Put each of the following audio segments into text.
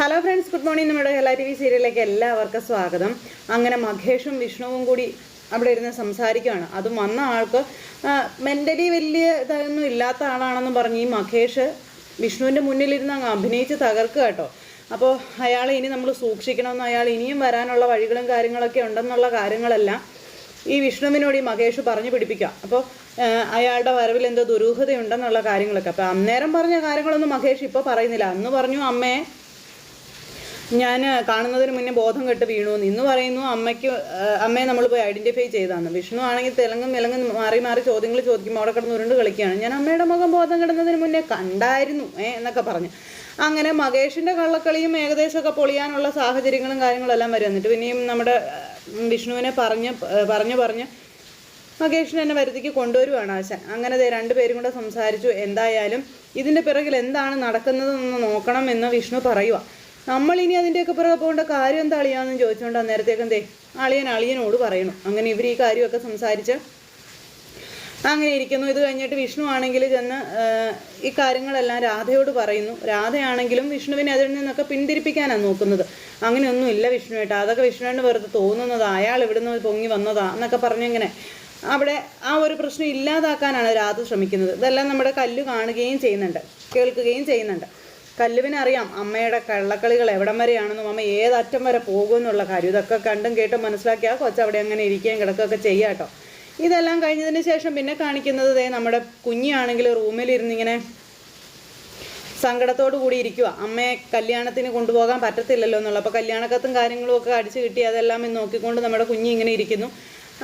Hello friends good morning നമ്മുടെ എല്ലാ T V സീരിയലിലേക്ക് എല്ലാവർക്കും സ്വാഗതം. അങ്ങനെ മഹേഷും വിഷ്ണുവും കൂടി അവിടെ ഇരുന്ന് സംസാരിക്കുകയാണ്. അതും വന്ന ആൾക്ക് മെന്റലി വലിയ ഇതൊന്നും ഇല്ലാത്ത ആളാണെന്ന് പറഞ്ഞ് ഈ മഹേഷ് വിഷ്ണുവിന്റെ മുന്നിലിരുന്ന് അങ്ങ് അഭിനയിച്ച് തകർക്കുക കേട്ടോ. അപ്പോൾ അയാൾ ഇനി നമ്മൾ സൂക്ഷിക്കണമെന്ന് അയാൾ ഇനിയും വരാനുള്ള വഴികളും കാര്യങ്ങളൊക്കെ ഉണ്ടെന്നുള്ള കാര്യങ്ങളെല്ലാം ഈ വിഷ്ണുവിനോട് ഈ മഹേഷ് പറഞ്ഞു പിടിപ്പിക്കുക. അപ്പോൾ അയാളുടെ വരവിൽ എന്തോ ദുരൂഹതയുണ്ടെന്നുള്ള കാര്യങ്ങളൊക്കെ. അപ്പോൾ അന്നേരം പറഞ്ഞ കാര്യങ്ങളൊന്നും മഹേഷ് ഇപ്പോൾ പറയുന്നില്ല. അന്ന് പറഞ്ഞു അമ്മയെ ഞാൻ കാണുന്നതിന് മുന്നേ ബോധം കെട്ട് വീണു. ഇന്ന് പറയുന്നു അമ്മയ്ക്ക് അമ്മയെ നമ്മൾ പോയി ഐഡന്റിഫൈ ചെയ്താണ് വിഷ്ണു ആണെങ്കിൽ തെലുങ്കും വിലങ്ങും മാറി മാറി ചോദ്യങ്ങൾ ചോദിക്കുമ്പോൾ അവിടെ കിടന്ന് ഉരുണ്ട് കളിക്കുകയാണ്. ഞാൻ അമ്മയുടെ മുഖം ബോധം കിടന്നതിന് മുന്നേ കണ്ടായിരുന്നു ഏ എന്നൊക്കെ പറഞ്ഞു. അങ്ങനെ മകേഷിന്റെ കള്ളക്കളിയും ഏകദേശമൊക്കെ പൊളിയാനുള്ള സാഹചര്യങ്ങളും കാര്യങ്ങളെല്ലാം വരും. എന്നിട്ട് പിന്നെയും നമ്മുടെ വിഷ്ണുവിനെ പറഞ്ഞ് പറഞ്ഞു പറഞ്ഞ് മകേഷിനെ എന്നെ വരുത്തിക്ക് കൊണ്ടുവരുവാണ് ആശാൻ. അങ്ങനെ രണ്ടുപേരും കൂടെ സംസാരിച്ചു. എന്തായാലും ഇതിന്റെ പിറകിൽ എന്താണ് നടക്കുന്നതെന്ന് നോക്കണം എന്ന് വിഷ്ണു പറയുക നമ്മൾ ഇനി അതിന്റെയൊക്കെ പുറകെ പോകേണ്ട കാര്യം എന്താ അളിയാന്ന് ചോദിച്ചുകൊണ്ട് അന്നേരത്തേക്കും ദേ അളിയൻ അളിയനോട് പറയണം. അങ്ങനെ ഇവർ ഈ കാര്യമൊക്കെ സംസാരിച്ച് അങ്ങനെ ഇരിക്കുന്നു. ഇത് കഴിഞ്ഞിട്ട് വിഷ്ണു ആണെങ്കിൽ ചെന്ന് ഈ കാര്യങ്ങളെല്ലാം രാധയോട് പറയുന്നു. രാധയാണെങ്കിലും വിഷ്ണുവിനെ അതിൽ നിന്നൊക്കെ പിന്തിരിപ്പിക്കാനാണ് നോക്കുന്നത്. അങ്ങനെയൊന്നുമില്ല വിഷ്ണുവേട്ടാ. അതൊക്കെ വിഷ്ണുവിന് വെറുതെ തോന്നുന്നത്. അയാൾ ഇവിടുന്ന് പൊങ്ങി വന്നതാ എന്നൊക്കെ പറഞ്ഞിങ്ങനെ അവിടെ ആ ഒരു പ്രശ്നം ഇല്ലാതാക്കാനാണ് രാധ ശ്രമിക്കുന്നത്. ഇതെല്ലാം നമ്മുടെ കല്ല് കാണുകയും ചെയ്യുന്നുണ്ട്. കേൾക്കുകയും ചെയ്യുന്നുണ്ട്. കല്ലുവിനറിയാം അമ്മയുടെ കള്ളക്കളികൾ എവിടം വരെയാണെന്നും അമ്മ ഏതറ്റം വരെ പോകുമെന്നുള്ള കാര്യം. ഇതൊക്കെ കണ്ടും കേട്ടും മനസ്സിലാക്കിയാൽ കൊച്ചവിടെ അങ്ങനെ ഇരിക്കുകയും കിടക്കുകയൊക്കെ ചെയ്യാം ഇതെല്ലാം കഴിഞ്ഞതിന് ശേഷം പിന്നെ കാണിക്കുന്നത് ദേ നമ്മുടെ കുഞ്ഞാണെങ്കിൽ റൂമിലിരുന്നിങ്ങനെ സങ്കടത്തോടു കൂടി ഇരിക്കുക അമ്മയെ കല്യാണത്തിന് കൊണ്ടുപോകാൻ പറ്റത്തില്ലല്ലോ എന്നുള്ള അപ്പോൾ കല്യാണക്കത്തും കാര്യങ്ങളും ഒക്കെ അടിച്ചു കിട്ടി അതെല്ലാം നോക്കിക്കൊണ്ട് നമ്മുടെ കുഞ്ഞ് ഇങ്ങനെ ഇരിക്കുന്നു.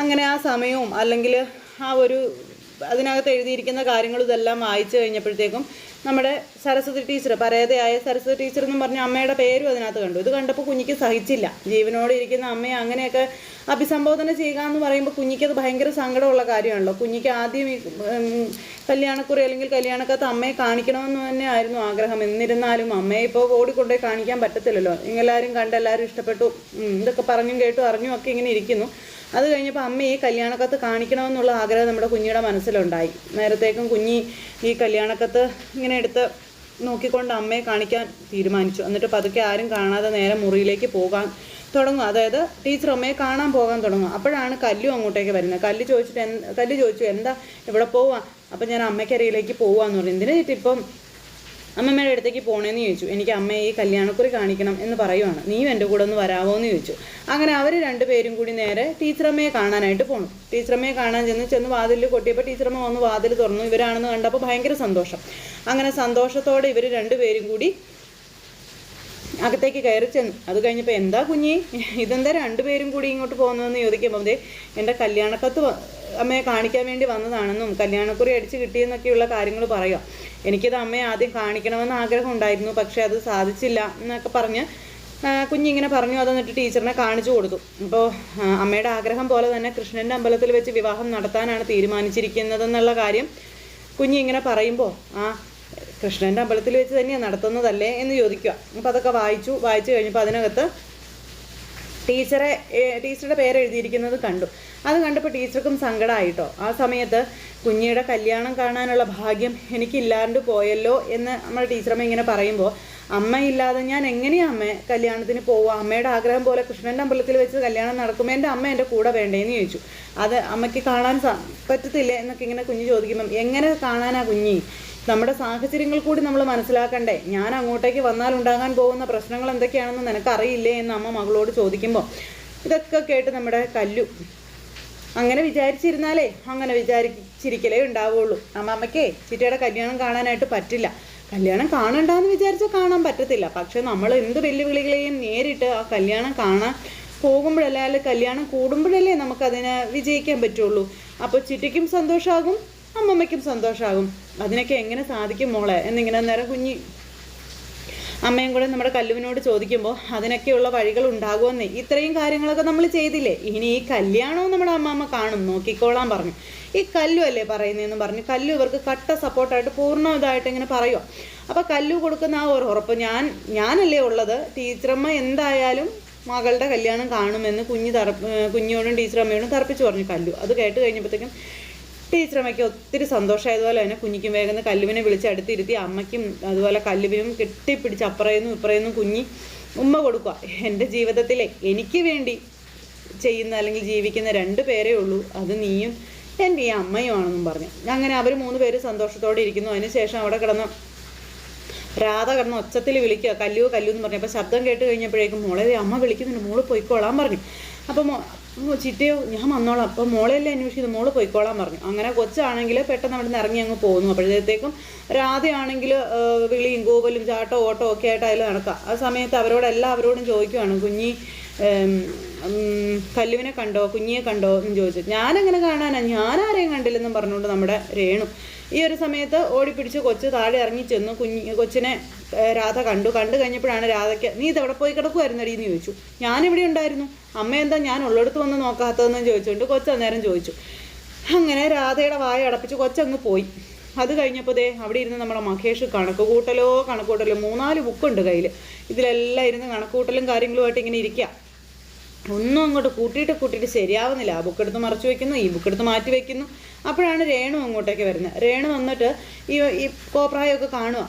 അങ്ങനെ ആ സമയവും അല്ലെങ്കിൽ ആ ഒരു അതിനകത്ത് എഴുതിയിരിക്കുന്ന കാര്യങ്ങൾ ഇതെല്ലാം വായിച്ചു കഴിഞ്ഞപ്പോഴത്തേക്കും നമ്മുടെ സരസ്വതി ടീച്ചർ പരേതയായ സരസ്വതി ടീച്ചർ എന്ന് പറഞ്ഞ അമ്മയുടെ പേരും അതിനകത്ത് കണ്ടു. ഇത് കണ്ടപ്പോൾ കുഞ്ഞിക്ക് സഹിച്ചില്ല. ജീവനോട് ഇരിക്കുന്ന അമ്മയെ അങ്ങനെയൊക്കെ അഭിസംബോധന ചെയ്യുക എന്ന് പറയുമ്പോൾ കുഞ്ഞിക്ക് അത് ഭയങ്കര സങ്കടമുള്ള കാര്യമാണല്ലോ. കുഞ്ഞിക്ക് ആദ്യം കല്യാണക്കുറി അല്ലെങ്കിൽ കല്യാണക്കത്ത് അമ്മയെ കാണിക്കണമെന്ന് തന്നെ ആയിരുന്നു ആഗ്രഹം. എന്നിരുന്നാലും അമ്മയെ ഇപ്പോൾ ഓടിക്കൊണ്ടേ കാണിക്കാൻ പറ്റത്തില്ലല്ലോ. എല്ലാവരും കണ്ട് എല്ലാവരും ഇഷ്ടപ്പെട്ടു. ഇതൊക്കെ പറഞ്ഞും കേട്ടും അറിഞ്ഞും ഒക്കെ ഇങ്ങനെ ഇരിക്കുന്നു. അത് കഴിഞ്ഞപ്പോൾ അമ്മ ഈ കല്യാണക്കത്ത് കാണിക്കണമെന്നുള്ള ആഗ്രഹം നമ്മുടെ കുഞ്ഞിയുടെ മനസ്സിലുണ്ടായി. നേരത്തേക്കും കുഞ്ഞി ഈ കല്യാണക്കത്ത് ഇങ്ങനെ എടുത്ത് നോക്കിക്കൊണ്ട് അമ്മയെ കാണിക്കാൻ തീരുമാനിച്ചു. എന്നിട്ട് പതുക്കെ ആരും കാണാതെ നേരെ മുറിയിലേക്ക് പോകാൻ തുടങ്ങും. അതായത് ടീച്ചർ അമ്മയെ കാണാൻ പോകാൻ തുടങ്ങും. അപ്പോഴാണ് കല്ലു അങ്ങോട്ടേക്ക് വരുന്നത്. കല്ല് ചോദിച്ചിട്ട് കല്ല് ചോദിച്ചു എന്താ ഇവിടെ പോവാം? അപ്പം ഞാൻ അമ്മയ്ക്കരയിലേക്ക് പോവാന്ന് പറഞ്ഞു. എന്തിനാ ഇപ്പം അമ്മമ്മയുടെ അടുത്തേക്ക് പോണേന്ന് ചോദിച്ചു. എനിക്ക് അമ്മയെ ഈ കല്യാണക്കുറി കാണിക്കണം എന്ന് പറയുവാണ്. നീയും എന്റെ കൂടെ ഒന്ന് വരാമോ എന്ന് ചോദിച്ചു. അങ്ങനെ അവർ രണ്ടുപേരും കൂടി നേരെ ടീച്ചറമ്മയെ കാണാനായിട്ട് പോണു. ടീച്ചറമ്മയെ കാണാൻ ചെന്ന് ചെന്ന് വാതിലിൽ കൊട്ടിയപ്പോൾ ടീച്ചറമ്മ വന്ന് വാതിൽ തുറന്നു. ഇവരാണെന്ന് കണ്ടപ്പോൾ ഭയങ്കര സന്തോഷം. അങ്ങനെ സന്തോഷത്തോടെ ഇവർ രണ്ടുപേരും കൂടി അകത്തേക്ക് കയറി ചെന്ന്. അത് കഴിഞ്ഞപ്പോൾ എന്താ കുഞ്ഞി? ഇതെന്താ രണ്ടുപേരും കൂടി ഇങ്ങോട്ട് പോകുന്നതെന്ന് ചോദിക്കുമ്പോൾ അതെ എന്റെ കല്യാണക്കത്ത് അമ്മയെ കാണിക്കാൻ വേണ്ടി വന്നതാണെന്നും കല്യാണക്കുറി അടിച്ച് കിട്ടിയെന്നൊക്കെയുള്ള കാര്യങ്ങൾ പറയുക എനിക്കിത് അമ്മയെ ആദ്യം കാണിക്കണമെന്ന് ആഗ്രഹം ഉണ്ടായിരുന്നു പക്ഷേ അത് സാധിച്ചില്ല എന്നൊക്കെ പറഞ്ഞ് കുഞ്ഞി കുഞ്ഞിങ്ങനെ പറഞ്ഞു. അത് എന്നിട്ട് ടീച്ചറിനെ കാണിച്ചു കൊടുത്തു. അപ്പോൾ അമ്മയുടെ ആഗ്രഹം പോലെ തന്നെ കൃഷ്ണന്റെ അമ്പലത്തിൽ വെച്ച് വിവാഹം നടത്താനാണ് തീരുമാനിച്ചിരിക്കുന്നതെന്നുള്ള കാര്യം കുഞ്ഞി ഇങ്ങനെ പറയുമ്പോൾ ആ കൃഷ്ണന്റെ അമ്പലത്തിൽ വെച്ച് തന്നെയാണ് നടത്തുന്നതല്ലേ എന്ന് ചോദിക്കുക അപ്പോൾ അതൊക്കെ വായിച്ചു. വായിച്ചു കഴിഞ്ഞപ്പോൾ അതിനകത്ത് ടീച്ചറെ ടീച്ചറുടെ പേര് എഴുതിയിരിക്കുന്നത് കണ്ടു. അത് കണ്ടപ്പോൾ ടീച്ചർക്കും സങ്കടമായിട്ടോ ആ സമയത്ത് കുഞ്ഞിയുടെ കല്യാണം കാണാനുള്ള ഭാഗ്യം എനിക്കില്ലാണ്ട് പോയല്ലോ എന്ന് നമ്മുടെ ടീച്ചറമ്മ ഇങ്ങനെ പറയുമ്പോൾ അമ്മ ഇല്ലാതെ ഞാൻ എങ്ങനെയാ അമ്മ കല്യാണത്തിന് പോവുക? അമ്മയുടെ ആഗ്രഹം പോലെ കൃഷ്ണന്റെ അമ്പലത്തിൽ വെച്ച് കല്യാണം നടക്കുമ്പോൾ എന്റെ അമ്മ എന്റെ കൂടെ വേണ്ടേന്ന് ചോദിച്ചു. അത് അമ്മയ്ക്ക് കാണാൻ പറ്റത്തില്ലേ എന്നൊക്കെ ഇങ്ങനെ കുഞ്ഞ് ചോദിക്കുമ്പം എങ്ങനെ കാണാനാ കുഞ്ഞി? നമ്മുടെ സാഹചര്യങ്ങൾ കൂടി നമ്മൾ മനസ്സിലാക്കണ്ടേ. ഞാൻ അങ്ങോട്ടേക്ക് വന്നാൽ ഉണ്ടാകാൻ പോകുന്ന പ്രശ്നങ്ങൾ എന്തൊക്കെയാണെന്ന് നിനക്കറിയില്ലേ? എന്ന് അമ്മ മകളോട് ചോദിക്കുമ്പോൾ ഇതൊക്കെ കേട്ട് നമ്മുടെ കല്ലു അങ്ങനെ വിചാരിച്ചിരുന്നാലേ അങ്ങനെ വിചാരിച്ചിരിക്കലേ ഉണ്ടാവുള്ളൂ. അമ്മാമ്മയ്ക്കേ ചിറ്റയുടെ കല്യാണം കാണാനായിട്ട് പറ്റില്ല. കല്യാണം കാണണ്ടെന്ന് വിചാരിച്ചാൽ കാണാൻ പറ്റത്തില്ല. പക്ഷെ നമ്മൾ എന്ത് വെല്ലുവിളികളെയും നേരിട്ട് ആ കല്യാണം കാണാൻ പോകുമ്പോഴല്ലേ അല്ലെങ്കിൽ കല്യാണം കൂടുമ്പോഴല്ലേ നമുക്കതിനെ വിജയിക്കാൻ പറ്റുള്ളൂ. അപ്പോൾ ചിറ്റിക്കും സന്തോഷമാകും അമ്മമ്മയ്ക്കും സന്തോഷമാകും അതിനൊക്കെ എങ്ങനെ സാധിക്കും മോളെ? എന്നിങ്ങനെ നേരം കുഞ്ഞി അമ്മയും കൂടെ നമ്മുടെ കല്ലുവിനോട് ചോദിക്കുമ്പോൾ അതിനൊക്കെയുള്ള വഴികൾ ഉണ്ടാകുമെന്ന്. ഇത്രയും കാര്യങ്ങളൊക്കെ നമ്മൾ ചെയ്തില്ലേ? ഇനി ഈ കല്യാണവും നമ്മുടെ അമ്മാമ്മ കാണും. നോക്കിക്കോളാൻ പറഞ്ഞു. ഈ കല്ലു അല്ലേ പറയുന്നതെന്ന് പറഞ്ഞു. കല്ലു ഇവർക്ക് കട്ട സപ്പോർട്ടായിട്ട് പൂർണ ഇതായിട്ട് ഇങ്ങനെ പറയുക അപ്പോൾ കല്ലു കൊടുക്കുന്ന ആ ഒരു ഉറപ്പ് ഞാൻ ഞാനല്ലേ ഉള്ളത്? ടീച്ചറമ്മ എന്തായാലും മകളുടെ കല്യാണം കാണുമെന്ന് കുഞ്ഞ് തറ കുഞ്ഞോടും ടീച്ചറമ്മയോടും തറപ്പിച്ച് പറഞ്ഞു കല്ലു. അത് കേട്ട് കഴിഞ്ഞപ്പോഴത്തേക്കും ടീച്ചറമ്മയ്ക്ക് ഒത്തിരി സന്തോഷമായതുപോലെ തന്നെ കുഞ്ഞിക്കും വേഗം കല്ലുവിനെ വിളിച്ച് അടുത്തിരുത്തി അമ്മയ്ക്കും അതുപോലെ കല്ലുവിനും കെട്ടിപ്പിടിച്ച് അപ്പുറയെന്നും ഇപ്പുറയെന്നും കുഞ്ഞി ഉമ്മ കൊടുക്കുക. എന്റെ ജീവിതത്തിലെ എനിക്ക് വേണ്ടി ചെയ്യുന്ന അല്ലെങ്കിൽ ജീവിക്കുന്ന രണ്ട് പേരേ ഉള്ളൂ. അത് നീയും എന്റെ ഈ അമ്മയുമാണെന്നും പറഞ്ഞു. അങ്ങനെ അവർ മൂന്ന് പേര് സന്തോഷത്തോടെ ഇരിക്കുന്നു. അതിനുശേഷം അവിടെ കിടന്ന് രാധ കിടന്ന് ഒച്ചത്തിൽ വിളിക്കുക. കല്ലു കല്ലു എന്ന് പറഞ്ഞു. അപ്പോൾ ശബ്ദം കേട്ട് കഴിഞ്ഞപ്പോഴേക്കും മോളെ അമ്മ വിളിക്കുന്നുണ്ട്. മോൾ പോയിക്കോളാൻ പറഞ്ഞു. ഓ, ചിറ്റയോ ഞാൻ വന്നോളാം. അപ്പോൾ മോളെയല്ലേ അന്വേഷിക്കുന്നത് മോൾ പോയിക്കോളാൻ പറഞ്ഞു. അങ്ങനെ കൊച്ചാണെങ്കിൽ പെട്ടെന്ന് അവിടെ നിന്ന് ഇറങ്ങി അങ്ങ് പോകുന്നു. അപ്പോഴത്തേക്കും രാധയാണെങ്കിൽ വിളിയും കൂവലും ചാട്ടോ ഓട്ടോ ഒക്കെ ആയിട്ട് അതിൽ നടക്കാം. ആ സമയത്ത് അവരോട് എല്ലാവരോടും ചോദിക്കുവാണ് കുഞ്ഞി കല്ലുവിനെ കണ്ടോ? കുഞ്ഞിയെ കണ്ടോ? എന്ന് ചോദിച്ചു. ഞാനങ്ങനെ കാണാനാ. ഞാൻ ആരെയും കണ്ടില്ലെന്നും പറഞ്ഞുകൊണ്ട് നമ്മുടെ രേണു. ഈ ഒരു സമയത്ത് ഓടിപ്പിടിച്ച് കൊച്ച് താഴെ ഇറങ്ങി ചെന്നു. കുഞ്ഞി കൊച്ചിനെ രാധ കണ്ടു. കണ്ടു കഴിഞ്ഞപ്പോഴാണ് രാധയ്ക്ക് നീ എവിടെ പോയി കിടക്കുമായിരുന്നടി എന്ന് ചോദിച്ചു. ഞാനിവിടെ ഉണ്ടായിരുന്നു. അമ്മ എന്താ ഞാൻ ഉള്ളിടത്ത് വന്ന് നോക്കാത്തതെന്ന് ചോദിച്ചുകൊണ്ട് കൊച്ച് അന്നേരം ചോദിച്ചു. അങ്ങനെ രാധയുടെ വായ അടപ്പിച്ച് കൊച്ചങ്ങ് പോയി. അത് കഴിഞ്ഞപ്പോൾ ദേ അവിടെ ഇരുന്ന് നമ്മുടെ മഹേഷ് കണക്ക് കൂട്ടലോ കണക്ക് കൂട്ടലോ മൂന്നാൽ ബുക്കുണ്ട് കയ്യിൽ ഇതിലെല്ലാം ഇരുന്ന് കണക്ക് കൂട്ടലും കാര്യങ്ങളുമായിട്ട് ഇങ്ങനെ ഇരിക്കുക ഒന്നും അങ്ങോട്ട് കൂട്ടിയിട്ട് കൂട്ടിയിട്ട് ശരിയാവുന്നില്ല. ആ ബുക്ക് എടുത്ത് മറച്ചു വെക്കുന്നു ഈ ബുക്കെടുത്ത് മാറ്റി വെക്കുന്നു. അപ്പോഴാണ് രേണു അങ്ങോട്ടേക്ക് വരുന്നത്. രേണു വന്നിട്ട് ഈ ഈ കോപ്രായമൊക്കെ കാണുക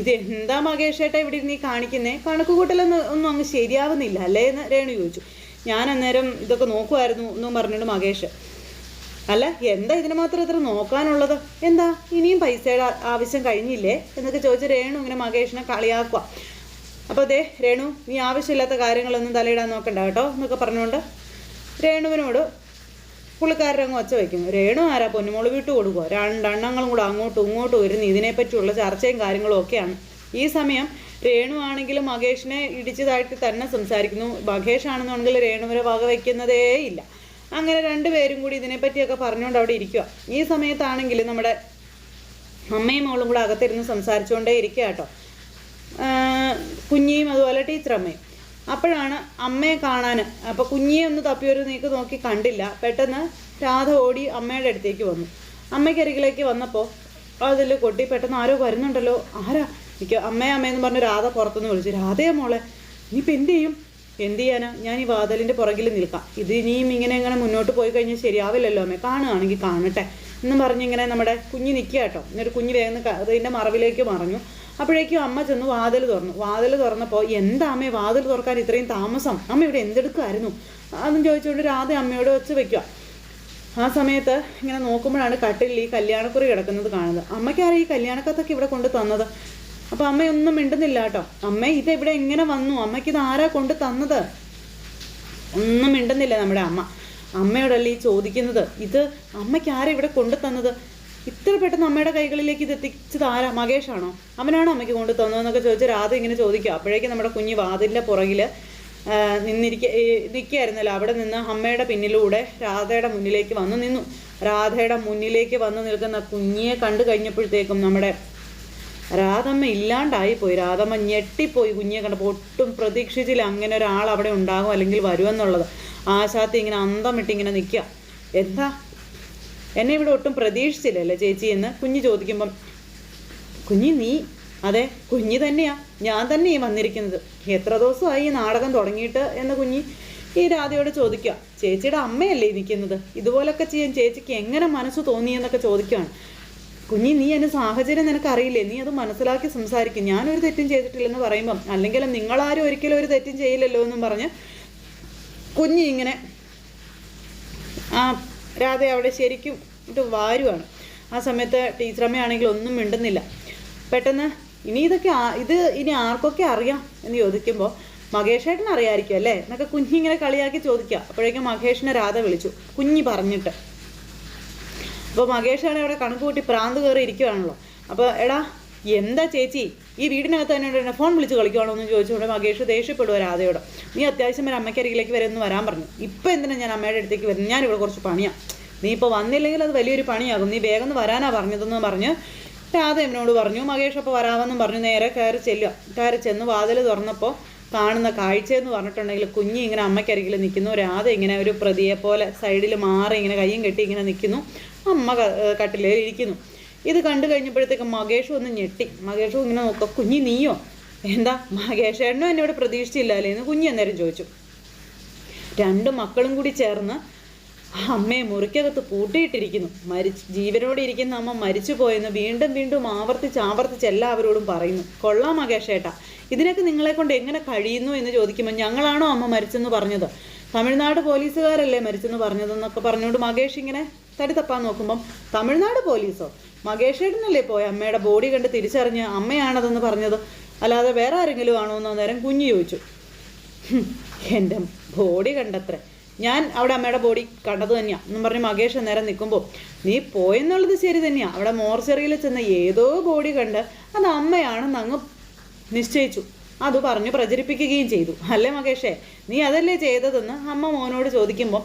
ഇത് എന്താ മകേഷേട്ടാ ഇവിടെ ഈ കാണിക്കുന്നേ? കണക്ക് കൂട്ടലൊന്നും ഒന്നും അങ്ങ് ശരിയാവുന്നില്ല അല്ലേ എന്ന് രേണു ചോദിച്ചു. ഞാൻ അന്നേരം ഇതൊക്കെ നോക്കുമായിരുന്നു എന്നും പറഞ്ഞിട്ട് മകേഷ് അല്ല എന്താ ഇതിന് മാത്രം ഇത്ര നോക്കാനുള്ളത്? എന്താ? ഇനിയും പൈസയുടെ ആവശ്യം കഴിഞ്ഞില്ലേ? എന്നൊക്കെ ചോദിച്ച് രേണു ഇങ്ങനെ മകേഷിനെ കളിയാക്കുക അപ്പോൾ അതെ രേണു നീ ആവശ്യമില്ലാത്ത കാര്യങ്ങളൊന്നും തലയിടാൻ നോക്കണ്ട കേട്ടോ എന്നൊക്കെ പറഞ്ഞുകൊണ്ട് രേണുവിനോട് പുള്ളിക്കാരൻ അങ്ങ് ഒച്ച വയ്ക്കും രേണു ആരാ പൊന്നുമോൾ വിട്ടു കൊടുക്കുക രണ്ടെണ്ണങ്ങളും കൂടെ അങ്ങോട്ടും ഇങ്ങോട്ടും വരുന്ന ഇതിനെപ്പറ്റിയുള്ള ചർച്ചയും കാര്യങ്ങളും ഒക്കെയാണ്. ഈ സമയം രേണു ആണെങ്കിലും മകേഷിനെ ഇടിച്ചതായിട്ട് തന്നെ സംസാരിക്കുന്നു. മകേഷ് ആണെന്നുണ്ടെങ്കിൽ രേണുവിനെ വക വയ്ക്കുന്നതേ ഇല്ല. അങ്ങനെ രണ്ടുപേരും കൂടി ഇതിനെപ്പറ്റിയൊക്കെ പറഞ്ഞുകൊണ്ട് അവിടെ ഇരിക്കുക ഈ സമയത്താണെങ്കിൽ നമ്മുടെ അമ്മയും മോളും കൂടെ അകത്തിരുന്ന് സംസാരിച്ചുകൊണ്ടേ ഇരിക്കുക കേട്ടോ കുഞ്ഞിയും അതുപോലെ ടീച്ചറമ്മയും. അപ്പോഴാണ് അമ്മയെ കാണാൻ അപ്പോൾ കുഞ്ഞിയെ ഒന്ന് തപ്പിയൊരു നീക്ക് നോക്കി കണ്ടില്ല. പെട്ടെന്ന് രാധ ഓടി അമ്മയുടെ അടുത്തേക്ക് വന്നു. അമ്മയ്ക്കരികിലേക്ക് വന്നപ്പോൾ അതിൽ കൊട്ടി പെട്ടെന്ന് ആരോ വരുന്നുണ്ടല്ലോ. ആരാ? എനിക്ക് അമ്മയെ അമ്മയെന്ന് പറഞ്ഞ് രാധ പുറത്തുനിന്ന് വിളിച്ചു. രാധയെ മോളെ ഇനിയിപ്പോൾ എന്ത് ചെയ്യും? എന്ത് ചെയ്യാനാ? ഞാൻ ഈ വാതിലിന്റെ പുറകിൽ നിൽക്കാം. ഇത് ഇനിയും ഇങ്ങനെ ഇങ്ങനെ മുന്നോട്ട് പോയി കഴിഞ്ഞാൽ ശരിയാവില്ലല്ലോ അമ്മേ. കാണുകയാണെങ്കിൽ കാണട്ടെ എന്നും പറഞ്ഞിങ്ങനെ നമ്മുടെ കുഞ്ഞ് നിൽക്കുക കേട്ടോ. എന്നിട്ട് കുഞ്ഞ് വേഗം അതിന്റെ മറവിലേക്ക് മറഞ്ഞു. അപ്പോഴേക്കും അമ്മ ചെന്ന് വാതിൽ തുറന്നു. വാതിൽ തുറന്നപ്പോൾ എന്താ അമ്മേ വാതിൽ തുറക്കാൻ ഇത്രയും താമസം? അമ്മ ഇവിടെ എന്തെടുക്കുമായിരുന്നു അതും ചോദിച്ചുകൊണ്ട് രാധ അമ്മയോട് വെച്ച് വെക്കുക ആ സമയത്ത് ഇങ്ങനെ നോക്കുമ്പോഴാണ് കട്ടിലിൽ ഈ കല്യാണക്കുറി കിടക്കുന്നത് കാണുന്നത്. അമ്മയ്ക്കാരാ ഈ കല്യാണക്കത്തൊക്കെ ഇവിടെ കൊണ്ട് തന്നത്? അപ്പോൾ അമ്മയൊന്നും മിണ്ടുന്നില്ല കേട്ടോ. അമ്മ ഇത് ഇവിടെ എങ്ങനെ വന്നു? അമ്മയ്ക്ക് ഇത് ആരാ കൊണ്ട് തന്നത്? ഒന്നും മിണ്ടുന്നില്ല നമ്മുടെ അമ്മ. അമ്മയോടല്ലേ ഈ ചോദിക്കുന്നത്? ഇത് അമ്മയ്ക്ക് ആരാ ഇവിടെ കൊണ്ടു തന്നത്? ഇത്ര പെട്ടെന്ന് അമ്മയുടെ കൈകളിലേക്ക് ഇത് എത്തിച്ചത് ആരാ? മകേഷാണോ? അവനാണോ അമ്മയ്ക്ക് കൊണ്ടു തന്നതെന്നൊക്കെ ചോദിച്ച് രാധ ഇങ്ങനെ ചോദിക്കുക അപ്പോഴേക്കും നമ്മുടെ കുഞ്ഞ് വാതിലിന്റെ പുറകിൽ നിന്നിരിക്ക നിൽക്കുകയായിരുന്നല്ലോ അവിടെ നിന്ന് അമ്മയുടെ പിന്നിലൂടെ രാധയുടെ മുന്നിലേക്ക് വന്നു നിന്നു. രാധയുടെ മുന്നിലേക്ക് വന്നു നിൽക്കുന്ന കുഞ്ഞിയെ കണ്ടു കഴിഞ്ഞപ്പോഴത്തേക്കും നമ്മുടെ രാധമ്മ ഇല്ലാണ്ടായി പോയി. രാധമ്മ ഞെട്ടിപ്പോയി കുഞ്ഞിയെ കണ്ടപ്പോൾ. ഒട്ടും പ്രതീക്ഷിച്ചില്ല അങ്ങനെ ഒരാൾ അവിടെ ഉണ്ടാകും അല്ലെങ്കിൽ വരുമെന്നുള്ളത്. ആശാത്തി ഇങ്ങനെ അന്തം ഇങ്ങനെ നിൽക്കുക. എന്താ? എന്നെ ഇവിടെ ഒട്ടും പ്രതീക്ഷിച്ചില്ലല്ലേ ചേച്ചി എന്ന് കുഞ്ഞ് ചോദിക്കുമ്പം കുഞ്ഞി നീ അതെ കുഞ്ഞി തന്നെയാ ഞാൻ തന്നെയാ വന്നിരിക്കുന്നത്. എത്ര ദിവസമായി ഈ നാടകം തുടങ്ങിയിട്ട്? എന്ന് കുഞ്ഞി ഈ രാധയോട് ചോദിക്കുക. ചേച്ചിയുടെ അമ്മയല്ലേ ഇരിക്കുന്നത്? ഇതുപോലൊക്കെ ചെയ്യാൻ ചേച്ചിക്ക് എങ്ങനെ മനസ്സ് തോന്നിയെന്നൊക്കെ ചോദിക്കുകയാണ് കുഞ്ഞി നീ എന്റെ സാഹചര്യം നിനക്ക് അറിയില്ലേ നീ അത് മനസ്സിലാക്കി സംസാരിക്കും. ഞാനൊരു തെറ്റും ചെയ്തിട്ടില്ലെന്ന് പറയുമ്പം അല്ലെങ്കിൽ നിങ്ങളാരും ഒരിക്കലും ഒരു തെറ്റും ചെയ്യില്ലല്ലോ എന്നും പറഞ്ഞ് കുഞ്ഞി ഇങ്ങനെ ആ രാധ അവിടെ ശരിക്കും ഇട്ട് വാരുവാണ്. ആ സമയത്ത് ടീച്ചറമ്മയാണെങ്കിൽ ഒന്നും മിണ്ടുന്നില്ല. പെട്ടെന്ന് ഇനി ഇതൊക്കെ ഇത് ഇനി ആർക്കൊക്കെ അറിയാം എന്ന് ചോദിക്കുമ്പോൾ മഹേഷേട്ടൻ അറിയാമായിരിക്കും അല്ലേ? എന്നൊക്കെ കുഞ്ഞിങ്ങനെ കളിയാക്കി ചോദിക്കുക. അപ്പോഴേക്കും മഹേഷിനെ രാധ വിളിച്ചു. കുഞ്ഞി പറഞ്ഞിട്ട്. അപ്പോൾ മഹേഷാണ് അവിടെ കണക്ക് കൂട്ടി പ്രാന്ത് കയറി ഇരിക്കുവാണല്ലോ അപ്പോൾ എടാ എന്താ ചേച്ചി? ഈ വീടിനകത്ത് തന്നെ ഫോൺ വിളിച്ച് കളിക്കുവാണോ എന്ന് ചോദിച്ചുകൊണ്ട് മകേഷ് ദേഷ്യപ്പെടുക രാധയോട്. നീ അത്യാവശ്യം വരെ അമ്മയ്ക്കരികിലേക്ക് വരെ എന്ന് വരാൻ പറഞ്ഞു. ഇപ്പം എന്തിനാ ഞാൻ അമ്മയുടെ അടുത്തേക്ക് വരുന്നത്? ഞാനിവിടെ കുറച്ച് പണിയാണ് നീ ഇപ്പോൾ വന്നില്ലെങ്കിൽ അത് വലിയൊരു പണിയാകും. നീ വേഗം ഒന്ന് വരാനാ പറഞ്ഞതെന്ന് പറഞ്ഞ് രാധ എന്നോട് പറഞ്ഞു. മകേഷ് അപ്പോൾ വരാമെന്നും പറഞ്ഞു നേരെ കയറി ചെല്ലുക. കയറി ചെന്ന് വാതിൽ തുറന്നപ്പോൾ കാണുന്ന കാഴ്ചയെന്ന് പറഞ്ഞിട്ടുണ്ടെങ്കിൽ കുഞ്ഞി ഇങ്ങനെ അമ്മയ്ക്കരികിൽ നിൽക്കുന്നു. രാധ ഇങ്ങനെ ഒരു പ്രതിയെ പോലെ സൈഡിൽ മാറി ഇങ്ങനെ കയ്യും കെട്ടി ഇങ്ങനെ നിൽക്കുന്നു. അമ്മ കട്ടിലേ ഇരിക്കുന്നു. ഇത് കണ്ടു കഴിഞ്ഞപ്പോഴത്തേക്ക് മകേഷും ഒന്ന് ഞെട്ടി. മകേഷും ഇങ്ങനെ നോക്കുക കുഞ്ഞി നീയോ? എന്താ? മകേഷേട്ടനും എന്നോട് പ്രതീക്ഷിച്ചില്ല എന്ന് കുഞ്ഞി അന്നേരം ചോദിച്ചു. രണ്ട് മക്കളും കൂടി ചേർന്ന് അമ്മയെ മുറിക്കകത്ത് പൂട്ടിയിട്ടിരിക്കുന്നു. മരിച്ച് ജീവനോടെ ഇരിക്കുന്ന അമ്മ മരിച്ചു പോയെന്ന് വീണ്ടും വീണ്ടും ആവർത്തിച്ച് ആവർത്തിച്ച് എല്ലാവരോടും പറയുന്നു. കൊള്ളാം മകേഷേട്ടാ. ഇതിനൊക്കെ നിങ്ങളെ കൊണ്ട് എങ്ങനെ കഴിയുന്നു? എന്ന് ചോദിക്കുമ്പോൾ ഞങ്ങളാണോ അമ്മ മരിച്ചെന്ന് പറഞ്ഞത്? തമിഴ്നാട് പോലീസുകാരല്ലേ മരിച്ചെന്ന് പറഞ്ഞതെന്നൊക്കെ പറഞ്ഞുകൊണ്ട് മകേഷ് ഇങ്ങനെ തടി തപ്പാൻ നോക്കുമ്പം തമിഴ്നാട് പോലീസോ? മകേഷേട്ടനല്ലേ പോയ? അമ്മയുടെ ബോഡി കണ്ട് തിരിച്ചറിഞ്ഞ് അമ്മയാണതെന്ന് പറഞ്ഞത്. അല്ലാതെ വേറെ ആരെങ്കിലും ആണോ എന്ന് അന്നേരം കുഞ്ഞു ചോദിച്ചു. എന്റെ ബോഡി കണ്ടത്രേ. ഞാൻ അവിടെ അമ്മയുടെ ബോഡി കണ്ടത് തന്നെയാണ് എന്നും പറഞ്ഞ് മകേഷ് അന്നേരം നിൽക്കുമ്പോൾ നീ പോയെന്നുള്ളത് ശരി തന്നെയാണ് അവിടെ മോർച്ചറിയിൽ ചെന്ന ഏതോ ബോഡി കണ്ട് അത് അമ്മയാണെന്ന് അങ്ങ് നിശ്ചയിച്ചു. അത് പറഞ്ഞു പ്രചരിപ്പിക്കുകയും ചെയ്തു. അല്ലേ മകേഷേ നീ അതല്ലേ ചെയ്തതെന്ന് അമ്മ മോനോട് ചോദിക്കുമ്പോൾ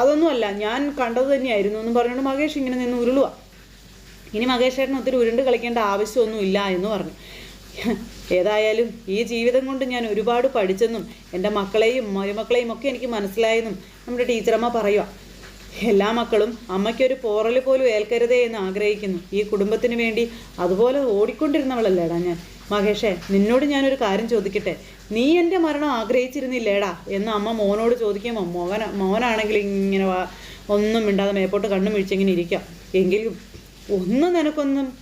അതൊന്നുമല്ല ഞാൻ കണ്ടത് തന്നെയായിരുന്നു എന്ന് പറഞ്ഞുകൊണ്ട് മകേഷ് ഇങ്ങനെ നിന്ന് ഉരുളുക ഇനി മകേഷ് ഒത്തിരി ഉരുണ്ട് കളിക്കേണ്ട ആവശ്യമൊന്നുമില്ല എന്ന് പറഞ്ഞു. ഏതായാലും ഈ ജീവിതം കൊണ്ട് ഞാൻ ഒരുപാട് പഠിച്ചെന്നും എന്റെ മക്കളെയും മരുമക്കളെയും ഒക്കെ എനിക്ക് മനസ്സിലായെന്നും നമ്മുടെ ടീച്ചറമ്മ പറയുക എല്ലാ മക്കളും അമ്മയ്ക്കൊരു പോറൽ പോലും ഏൽക്കരുതേ എന്ന് ആഗ്രഹിക്കുന്നു. ഈ കുടുംബത്തിന് വേണ്ടി അതുപോലെ ഓടിക്കൊണ്ടിരുന്നവളല്ലേടാ ഞാൻ. മഹേഷേ നിന്നോട് ഞാനൊരു കാര്യം ചോദിക്കട്ടെ? നീ എന്റെ മരണം ആഗ്രഹിച്ചിരുന്നില്ലേടാ? എന്ന് അമ്മ മോനോട് ചോദിക്കുമ്പോൾ മോന മോനാണെങ്കിൽ ഇങ്ങനെ ഒന്നും മിണ്ടാതെ മേപ്പോട്ട് കണ്ണും മിഴിച്ചിങ്ങനെ ഇരിക്കാം. എങ്കിലും ഒന്നും നിനക്കൊന്നും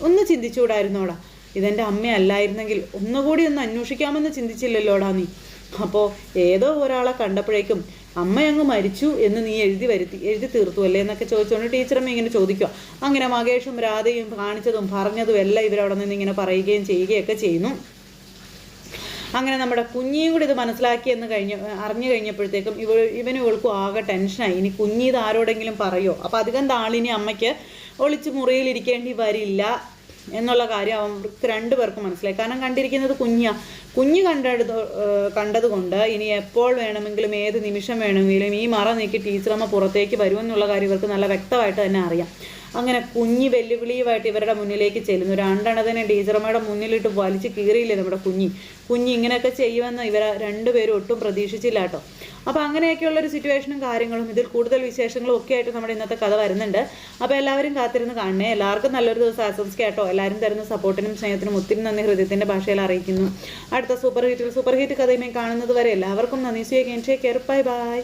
ഒന്ന് ചിന്തിച്ചുകൂടായിരുന്നോടാ? ഇതെന്റെ അമ്മയല്ലായിരുന്നെങ്കിൽ ഒന്നുകൂടി ഒന്ന് അന്വേഷിക്കാമെന്ന് ചിന്തിച്ചില്ലല്ലോടാ നീ. അപ്പോൾ ഏതോ ഒരാളെ കണ്ടപ്പോഴേക്കും അമ്മ അങ്ങ് മരിച്ചു എന്ന് നീ എഴുതി വരുത്തി എഴുതി തീർത്തു അല്ലേ എന്നൊക്കെ ചോദിച്ചുകൊണ്ട് ടീച്ചറമ്മ ഇങ്ങനെ ചോദിക്കുക അങ്ങനെ മകേഷും രാധയും കാണിച്ചതും പറഞ്ഞതും എല്ലാം ഇവരവിടെ നിന്ന് ഇങ്ങനെ പറയുകയും ചെയ്യുകയൊക്കെ ചെയ്യുന്നു. അങ്ങനെ നമ്മുടെ കുഞ്ഞിയും കൂടി ഇത് മനസ്സിലാക്കി എന്ന് കഴിഞ്ഞ അറിഞ്ഞു കഴിഞ്ഞപ്പോഴത്തേക്കും ഇവ ഇവനും ഇവൾക്കും ആകെ ടെൻഷനായി. ഇനി കുഞ്ഞി ഇത് ആരോടെങ്കിലും പറയോ? അപ്പോൾ അധികം താളിനി അമ്മയ്ക്ക് ഒളിച്ച് മുറിയിലിരിക്കേണ്ടി വരില്ല എന്നുള്ള കാര്യം അവർക്ക് രണ്ടുപേർക്കും മനസ്സിലായി. കാരണം കണ്ടിരിക്കുന്നത് കുഞ്ഞാ. കുഞ്ഞ് കണ്ടത് കണ്ടതുകൊണ്ട് ഇനി എപ്പോൾ വേണമെങ്കിലും ഏത് നിമിഷം വേണമെങ്കിലും ഈ മറ നീക്കി ടീച്ചറമ്മ പുറത്തേക്ക് വരുമെന്നുള്ള കാര്യം ഇവർക്ക് നല്ല വ്യക്തമായിട്ട് തന്നെ അറിയാം. അങ്ങനെ കുഞ്ഞി വെല്ലുവിളിയുമായിട്ട് ഇവരുടെ മുന്നിലേക്ക് ചെല്ലുന്നു. രണ്ടെണ്ണത്തിനെ ടീച്ചർമാരുടെ മുന്നിലിട്ട് വലിച്ചു കീറിയില്ലേ നമ്മുടെ കുഞ്ഞി? കുഞ്ഞി ഇങ്ങനെയൊക്കെ ചെയ്യുമെന്ന് ഇവരെ രണ്ടുപേരും ഒട്ടും പ്രതീക്ഷിച്ചില്ല കേട്ടോ. അപ്പോൾ അങ്ങനെയൊക്കെയുള്ളൊരു സിറ്റുവേഷനും കാര്യങ്ങളും ഇതിൽ കൂടുതൽ വിശേഷങ്ങളും ഒക്കെ ആയിട്ട് നമ്മുടെ ഇന്നത്തെ കഥ വരുന്നുണ്ട്. അപ്പോൾ എല്ലാവരും കാത്തിരുന്ന് കാണണേ. എല്ലാവർക്കും നല്ലൊരു ദിവസം ആശംസിക്കാം കേട്ടോ. എല്ലാവരും തരുന്ന സപ്പോർട്ടിനും സ്നേഹത്തിനും ഒത്തിരി നന്ദി ഹൃദയത്തിന്റെ ഭാഷയിൽ അറിയിക്കുന്നു. അടുത്ത സൂപ്പർ ഹിറ്റിൽ സൂപ്പർ ഹിറ്റ് കഥയുമായി കാണുന്നത് വരെ എല്ലാവർക്കും നന്ദി. സ്വീകരിക്കാൻ കെയർ ബൈ ബൈ